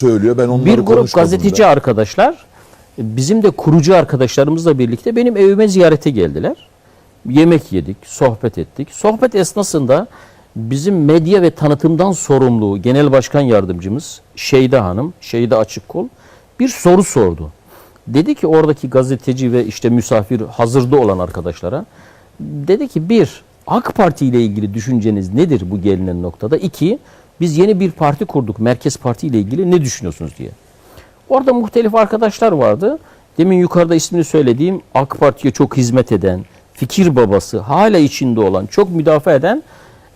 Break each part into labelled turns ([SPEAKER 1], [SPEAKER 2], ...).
[SPEAKER 1] söylüyor. Ben onları
[SPEAKER 2] Bir grup
[SPEAKER 1] konuşmadım
[SPEAKER 2] gazeteci
[SPEAKER 1] da.
[SPEAKER 2] arkadaşlar bizim de kurucu arkadaşlarımızla birlikte benim evime ziyarete geldiler. Yemek yedik, sohbet ettik. Sohbet esnasında bizim medya ve tanıtımdan sorumlu genel başkan yardımcımız Şeyda Hanım, Şeyda Açıkkol bir soru sordu. Dedi ki oradaki gazeteci ve işte misafir hazırda olan arkadaşlara dedi ki bir AK Parti ile ilgili düşünceniz nedir bu gelinen noktada? İki biz yeni bir parti kurduk Merkez Parti ile ilgili ne düşünüyorsunuz diye. Orada muhtelif arkadaşlar vardı. Demin yukarıda ismini söylediğim AK Parti'ye çok hizmet eden, fikir babası, hala içinde olan, çok müdafaa eden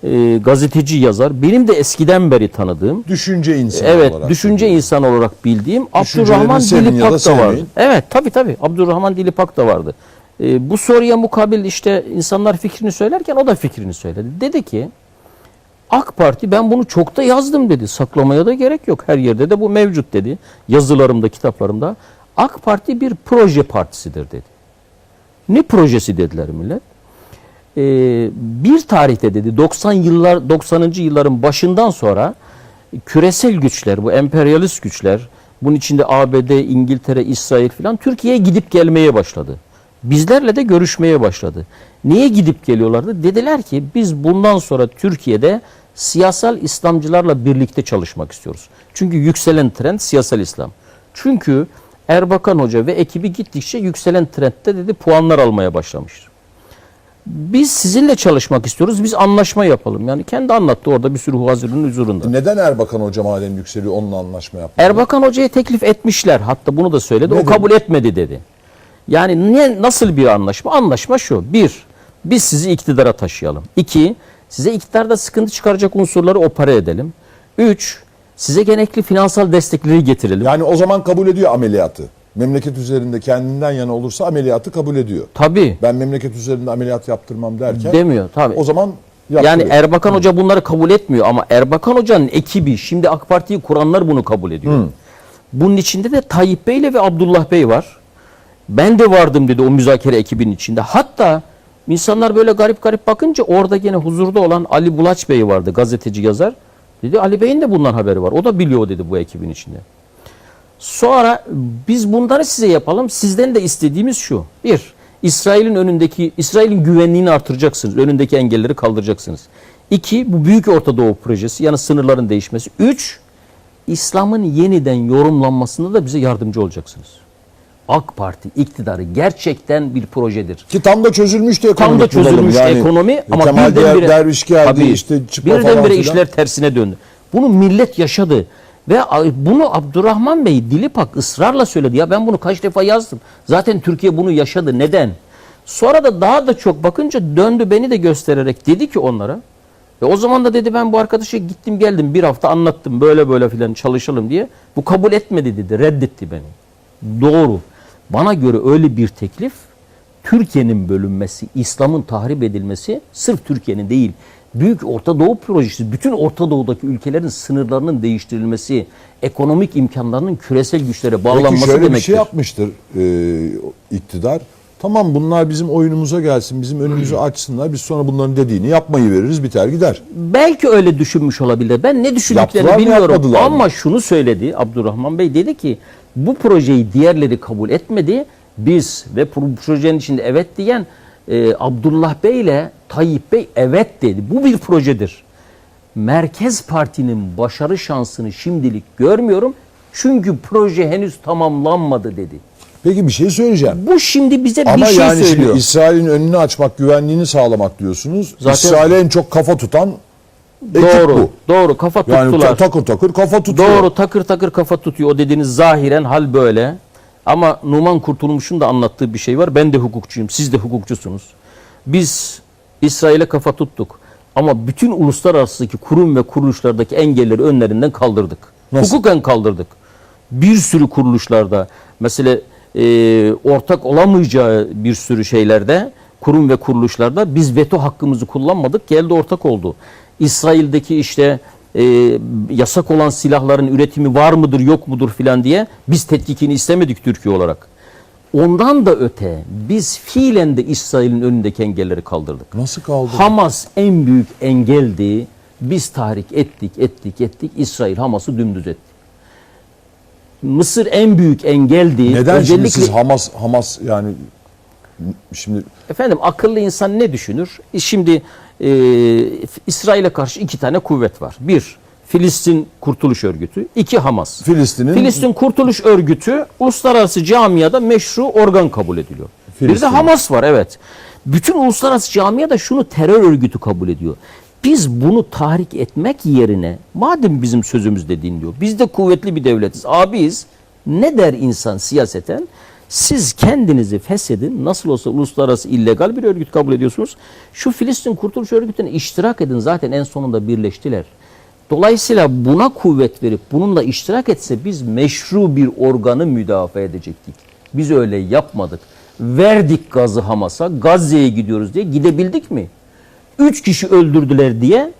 [SPEAKER 2] e, gazeteci yazar. Benim de eskiden beri tanıdığım,
[SPEAKER 1] Düşünce insanı
[SPEAKER 2] evet
[SPEAKER 1] olarak.
[SPEAKER 2] düşünce insanı olarak bildiğim Abdurrahman Dilipak da vardı. Evet tabi tabi Abdurrahman Dilipak da vardı. E, bu soruya mukabil işte insanlar fikrini söylerken o da fikrini söyledi. Dedi ki AK Parti ben bunu çok da yazdım dedi. Saklamaya da gerek yok. Her yerde de bu mevcut dedi. Yazılarımda, kitaplarımda. AK Parti bir proje partisidir dedi. Ne projesi dediler millet? Ee, bir tarihte dedi 90 yıllar 90. yılların başından sonra küresel güçler, bu emperyalist güçler, bunun içinde ABD, İngiltere, İsrail filan Türkiye'ye gidip gelmeye başladı. Bizlerle de görüşmeye başladı. Niye gidip geliyorlardı? Dediler ki biz bundan sonra Türkiye'de siyasal İslamcılarla birlikte çalışmak istiyoruz. Çünkü yükselen trend siyasal İslam. Çünkü Erbakan Hoca ve ekibi gittikçe yükselen trendde dedi puanlar almaya başlamıştır. Biz sizinle çalışmak istiyoruz. Biz anlaşma yapalım. Yani kendi anlattı orada bir sürü hazırlığın huzurunda.
[SPEAKER 1] Neden Erbakan Hoca madem yükseliyor onunla anlaşma yaptı?
[SPEAKER 2] Erbakan Hoca'ya teklif etmişler. Hatta bunu da söyledi.
[SPEAKER 1] Ne
[SPEAKER 2] o kabul etmedi dedi. Yani ne nasıl bir anlaşma? Anlaşma şu. Bir, biz sizi iktidara taşıyalım. İki, size iktidarda sıkıntı çıkaracak unsurları opera edelim. Üç, size gerekli finansal destekleri getirelim.
[SPEAKER 1] Yani o zaman kabul ediyor ameliyatı. Memleket üzerinde kendinden yana olursa ameliyatı kabul ediyor.
[SPEAKER 2] Tabii.
[SPEAKER 1] Ben memleket üzerinde ameliyat yaptırmam derken
[SPEAKER 2] Demiyor tabii.
[SPEAKER 1] o zaman
[SPEAKER 2] Yani
[SPEAKER 1] yaptırıyor.
[SPEAKER 2] Erbakan Hoca bunları kabul etmiyor ama Erbakan Hoca'nın ekibi şimdi AK Parti'yi kuranlar bunu kabul ediyor. Bunun içinde de Tayyip Bey ile ve Abdullah Bey var. Ben de vardım dedi o müzakere ekibinin içinde. Hatta insanlar böyle garip garip bakınca orada gene huzurda olan Ali Bulaç Bey vardı gazeteci yazar. Dedi Ali Bey'in de bundan haberi var. O da biliyor dedi bu ekibin içinde. Sonra biz bunları size yapalım. Sizden de istediğimiz şu. Bir, İsrail'in önündeki, İsrail'in güvenliğini artıracaksınız. Önündeki engelleri kaldıracaksınız. İki, bu Büyük Orta Doğu projesi yani sınırların değişmesi. Üç, İslam'ın yeniden yorumlanmasında da bize yardımcı olacaksınız. AK Parti iktidarı gerçekten bir projedir.
[SPEAKER 1] Ki tam da çözülmüştü
[SPEAKER 2] Tam
[SPEAKER 1] ekonomik
[SPEAKER 2] da çözülmüş.
[SPEAKER 1] Yani
[SPEAKER 2] ekonomi ama
[SPEAKER 1] Kemal
[SPEAKER 2] birdenbire
[SPEAKER 1] Derviş geldi
[SPEAKER 2] Tabii,
[SPEAKER 1] işte
[SPEAKER 2] birdenbire işler tersine döndü. Bunu millet yaşadı ve bunu Abdurrahman Bey Dilipak ısrarla söyledi. Ya ben bunu kaç defa yazdım. Zaten Türkiye bunu yaşadı. Neden? Sonra da daha da çok bakınca döndü beni de göstererek dedi ki onlara. Ve o zaman da dedi ben bu arkadaşa gittim geldim bir hafta anlattım böyle böyle filan çalışalım diye. Bu kabul etmedi dedi reddetti beni. Doğru. Bana göre öyle bir teklif Türkiye'nin bölünmesi, İslam'ın tahrip edilmesi sırf Türkiye'nin değil. Büyük Orta Doğu projesi, bütün Orta Doğu'daki ülkelerin sınırlarının değiştirilmesi, ekonomik imkanlarının küresel güçlere
[SPEAKER 1] Peki
[SPEAKER 2] bağlanması
[SPEAKER 1] şöyle
[SPEAKER 2] demektir.
[SPEAKER 1] bir şey yapmıştır e, iktidar. Tamam bunlar bizim oyunumuza gelsin, bizim önümüzü açsınlar. Biz sonra bunların dediğini yapmayı veririz, biter gider.
[SPEAKER 2] Belki öyle düşünmüş olabilir. Ben ne düşündüklerini
[SPEAKER 1] Yaptılar mı,
[SPEAKER 2] bilmiyorum.
[SPEAKER 1] yapmadılar mı?
[SPEAKER 2] Ama şunu söyledi Abdurrahman Bey dedi ki bu projeyi diğerleri kabul etmedi. Biz ve pro- projenin içinde evet diyen e, Abdullah Bey ile Tayyip Bey evet dedi. Bu bir projedir. Merkez Parti'nin başarı şansını şimdilik görmüyorum. Çünkü proje henüz tamamlanmadı dedi.
[SPEAKER 1] Peki bir şey söyleyeceğim.
[SPEAKER 2] Bu şimdi bize
[SPEAKER 1] Ama
[SPEAKER 2] bir şey
[SPEAKER 1] yani
[SPEAKER 2] söylüyor.
[SPEAKER 1] şimdi İsrail'in önünü açmak, güvenliğini sağlamak diyorsunuz.
[SPEAKER 2] Zaten-
[SPEAKER 1] İsrail'e en çok kafa tutan ekip
[SPEAKER 2] doğru.
[SPEAKER 1] bu.
[SPEAKER 2] Doğru kafa
[SPEAKER 1] Yani
[SPEAKER 2] tuttular.
[SPEAKER 1] ta- takır takır kafa tutuyor.
[SPEAKER 2] Doğru takır takır kafa tutuyor. O dediğiniz zahiren hal böyle. Ama Numan Kurtulmuş'un da anlattığı bir şey var. Ben de hukukçuyum. Siz de hukukçusunuz. Biz İsrail'e kafa tuttuk. Ama bütün uluslararasıdaki kurum ve kuruluşlardaki engelleri önlerinden kaldırdık.
[SPEAKER 1] Nasıl?
[SPEAKER 2] Hukuken kaldırdık. Bir sürü kuruluşlarda mesela e, ortak olamayacağı bir sürü şeylerde kurum ve kuruluşlarda biz veto hakkımızı kullanmadık. Geldi ortak oldu. İsrail'deki işte e, yasak olan silahların üretimi var mıdır yok mudur filan diye biz tetkikini istemedik Türkiye olarak. Ondan da öte biz fiilen de İsrail'in önündeki engelleri kaldırdık.
[SPEAKER 1] Nasıl kaldı?
[SPEAKER 2] Hamas en büyük engeldi. Biz tahrik ettik, ettik, ettik. İsrail Hamas'ı dümdüz etti. Mısır en büyük engeldi.
[SPEAKER 1] Neden
[SPEAKER 2] Özellikle
[SPEAKER 1] şimdi siz Hamas Hamas yani şimdi
[SPEAKER 2] efendim akıllı insan ne düşünür? E Şimdi e, İsrail'e karşı iki tane kuvvet var. Bir Filistin Kurtuluş Örgütü, iki Hamas.
[SPEAKER 1] Filistin'in
[SPEAKER 2] Filistin Kurtuluş Örgütü uluslararası camiada meşru organ kabul ediliyor. Bir de
[SPEAKER 1] Filistin.
[SPEAKER 2] Hamas var evet. Bütün uluslararası camia da şunu terör örgütü kabul ediyor. Biz bunu tahrik etmek yerine madem bizim sözümüzde dinliyor. Biz de kuvvetli bir devletiz. Abiyiz. Ne der insan siyaseten? Siz kendinizi feshedin. Nasıl olsa uluslararası illegal bir örgüt kabul ediyorsunuz. Şu Filistin Kurtuluş Örgütü'ne iştirak edin. Zaten en sonunda birleştiler. Dolayısıyla buna kuvvet verip bununla iştirak etse biz meşru bir organı müdafaa edecektik. Biz öyle yapmadık. Verdik gazı Hamas'a, Gazze'ye gidiyoruz diye gidebildik mi? Üç kişi öldürdüler diye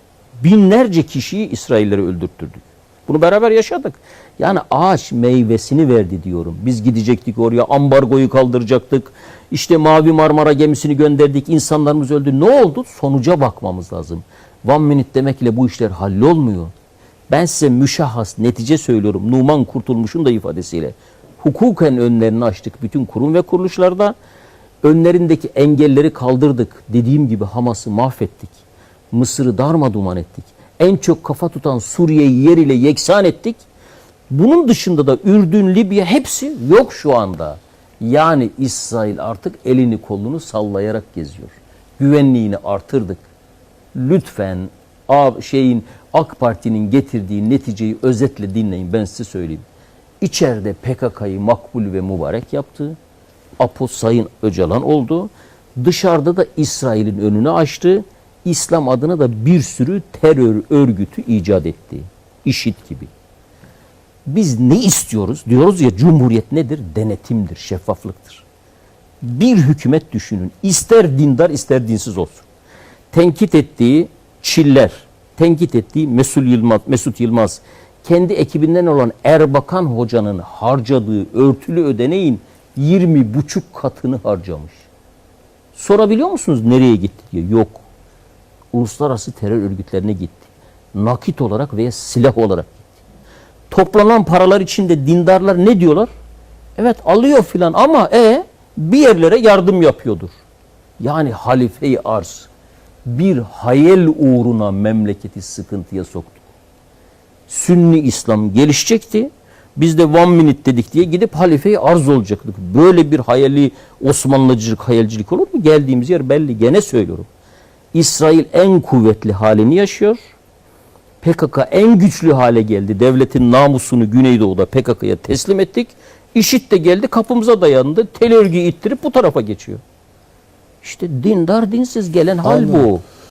[SPEAKER 2] binlerce kişiyi İsraillere öldürttürdük. Bunu beraber yaşadık. Yani ağaç meyvesini verdi diyorum. Biz gidecektik oraya ambargoyu kaldıracaktık. İşte Mavi Marmara gemisini gönderdik. insanlarımız öldü. Ne oldu? Sonuca bakmamız lazım. One minute demekle bu işler hallolmuyor. Ben size müşahhas netice söylüyorum. Numan Kurtulmuş'un da ifadesiyle. Hukuken önlerini açtık bütün kurum ve kuruluşlarda. Önlerindeki engelleri kaldırdık. Dediğim gibi Hamas'ı mahvettik. Mısır'ı darmaduman ettik. En çok kafa tutan Suriye'yi yer ile yeksan ettik. Bunun dışında da Ürdün, Libya hepsi yok şu anda. Yani İsrail artık elini kolunu sallayarak geziyor. Güvenliğini artırdık. Lütfen şeyin AK Parti'nin getirdiği neticeyi özetle dinleyin ben size söyleyeyim. İçeride PKK'yı makbul ve mübarek yaptı. Apo Sayın Öcalan oldu. Dışarıda da İsrail'in önünü açtı. İslam adına da bir sürü terör örgütü icat etti. İşit gibi. Biz ne istiyoruz? Diyoruz ya cumhuriyet nedir? Denetimdir, şeffaflıktır. Bir hükümet düşünün. İster dindar ister dinsiz olsun. Tenkit ettiği Çiller, tenkit ettiği Mesut Yılmaz, Mesut Yılmaz, kendi ekibinden olan Erbakan Hoca'nın harcadığı örtülü ödeneğin 20 buçuk katını harcamış. Sorabiliyor musunuz nereye gitti diye? Yok. Uluslararası terör örgütlerine gitti. Nakit olarak veya silah olarak gitti. Toplanan paralar içinde dindarlar ne diyorlar? Evet alıyor filan ama e bir yerlere yardım yapıyordur. Yani halife-i arz bir hayal uğruna memleketi sıkıntıya soktu. Sünni İslam gelişecekti. Biz de one minute dedik diye gidip halifeyi arz olacaktık. Böyle bir hayali Osmanlıcılık, hayalcilik olur mu? Geldiğimiz yer belli. Gene söylüyorum. İsrail en kuvvetli halini yaşıyor. PKK en güçlü hale geldi. Devletin namusunu Güneydoğu'da PKK'ya teslim ettik. İşit de geldi kapımıza dayandı. Tel örgü ittirip bu tarafa geçiyor. İşte dindar dinsiz gelen hal bu.